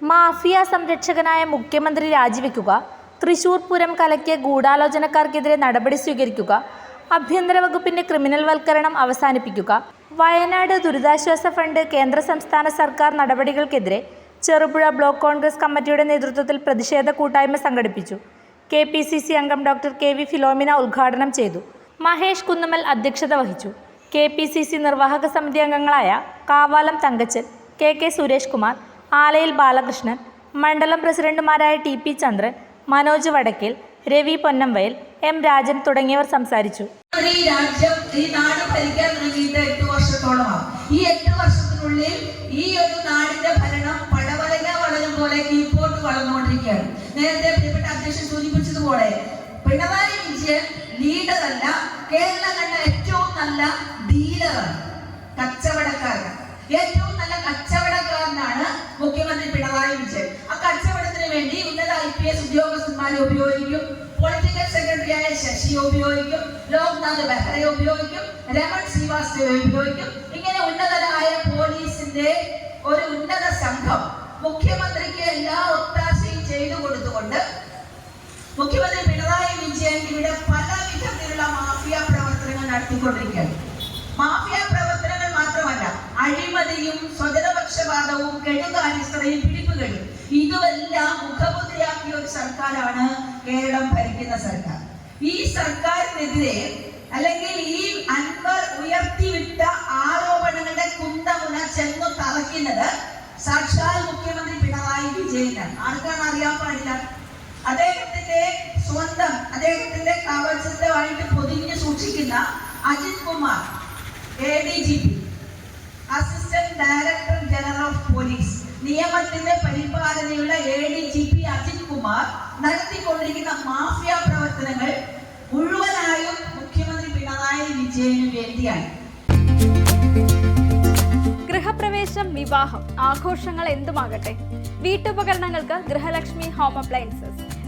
Mafia സംരക്ഷകനായ മുഖ്യമന്ത്രി രാജിവെക്കുക തൃശൂർ പൂരം കലക്കിയ ഗൂഢാലോചനക്കാർക്കെതിരെ നടപടി സ്വീകരിക്കുക ആഭ്യന്തര വകുപ്പിന്റെ ക്രിമിനൽ വൽക്കരണം അവസാനിപ്പിക്കുക വയനാട് ദുരിതാശ്വാസ ഫണ്ട് കേന്ദ്ര സംസ്ഥാന സർക്കാർ നടപടികൾക്കെതിരെ ചെറുപുഴ ബ്ലോക്ക് കോൺഗ്രസ് കമ്മിറ്റിയുടെ നേതൃത്വത്തിൽ പ്രതിഷേധ കൂട്ടായ്മ സംഘടിപ്പിച്ചു. കെ പി സി സി അംഗം ഡോക്ടർ കെ വി ഫിലോമിന ഉദ്ഘാടനം ചെയ്തു. മഹേഷ് കുന്നുമൽ അധ്യക്ഷത വഹിച്ചു. കെ പി സി സി നിർവാഹക സമിതി അംഗങ്ങളായ കാവാലം തങ്കച്ചൻ കെ കെ സുരേഷ് കുമാർ ആലയിൽ ബാലകൃഷ്ണൻ മണ്ഡലം പ്രസിഡന്റുമാരായ T P Chandran Manoj Vadakkil Ravi Ponnamvayal M Rajan തുടങ്ങിയവർ സംസാരിച്ചു. ഈ രാജ്യം ഈ നാട് ഭരിക്കാൻ തുടങ്ങിയിട്ട് എട്ട് വർഷത്തോളമാണ്. ഈ എട്ട് വർഷത്തിനുള്ളിൽ ഈ ഒരു നാടിന്റെ ഭരണം പടവലക വളരും പോലെ കീപ്പോട്ട് വളർന്നുകൊണ്ടിരിക്കുകയാണ്. നേരത്തെ പ്രിയപ്പെട്ട അധ്യക്ഷൻ സൂചിപ്പിച്ചതുപോലെ പിണറായി വിജയൻ ലീഡറല്ല കേരളം കണ്ട ഏറ്റവും നല്ല ഡീലറാണ് കച്ചവടക്കാരൻ. ഏറ്റവും നല്ല കച്ചവടക്കാരനാണ് മുഖ്യമന്ത്രി പിണറായി വിജയൻ. ആ കച്ചവടത്തിന് വേണ്ടി ഉന്നത ഐ പി എസ് ഉദ്യോഗസ്ഥന്മാരെ ഉപയോഗിക്കും. പൊളിറ്റിക്കൽ സെക്രട്ടറിയായ ശശിയെ ഉപയോഗിക്കും. ലോക്നാഥ് ബെഹ്റയെ ഉപയോഗിക്കും. രമൺ ശ്രീവാസ്തവയെ ഉപയോഗിക്കും. ഇങ്ങനെ ഉന്നതരായ പോലീസിന്റെ ഒരു ഉന്നത സംഘം മുഖ്യമന്ത്രിക്ക് എല്ലാ ഒത്താശയും ചെയ്തു കൊടുത്തുകൊണ്ട് മുഖ്യമന്ത്രി പിണറായി വിജയൻ ഇവിടെ പല വിധത്തിലുള്ള മാഫിയ പ്രവർത്തനങ്ങൾ നടത്തിക്കൊണ്ടിരിക്കുകയാണ് മാഫിയ പ്രവർത്തനങ്ങൾ മാത്രമല്ല അഴിമതിയും സ്വജനപക്ഷപാതവും കെടുകാര്യസ്ഥതയും പിടിപ്പുകളും ഇതുമെല്ലാം മുഖമുദ്രയാക്കിയ ഒരു സർക്കാരാണ് കേരളം ഭരിക്കുന്ന സർക്കാർ. ഈ സർക്കാരിനെതിരെ അല്ലെങ്കിൽ ഈ അൻവർ ഉയർത്തിവിട്ട ആരോപണങ്ങളുടെ കുന്തമുന ചെന്നു തറയ്ക്കുന്നത് സാക്ഷാൽ മുഖ്യമന്ത്രി പിണറായി വിജയനാണ്. ആർക്കാണ് അറിയാൻ പാടില്ല? അദ്ദേഹത്തിന്റെ സ്വന്തം അദ്ദേഹത്തിന്റെ കവചിതമായിട്ട് പൊതിഞ്ഞു സൂക്ഷിക്കുന്ന Ajith Kumar A D G P director general of police നിയമത്തിന്റെ പരിപാലനയുള്ള A D G P Ajith Kumar നടത്തിക്കൊണ്ടിരിക്കുന്ന മാഫിയ പ്രവർത്തനങ്ങൾ മുഴുവനായും മുഖ്യമന്ത്രി പിണറായി വിജയന് വേണ്ടിയാണ്. ഗൃഹപ്രവേശം വിവാഹം ആഘോഷങ്ങൾ എന്തുമാകട്ടെ? വീട്ടുപകരണങ്ങൾക്ക് Grihalakshmi home appliances.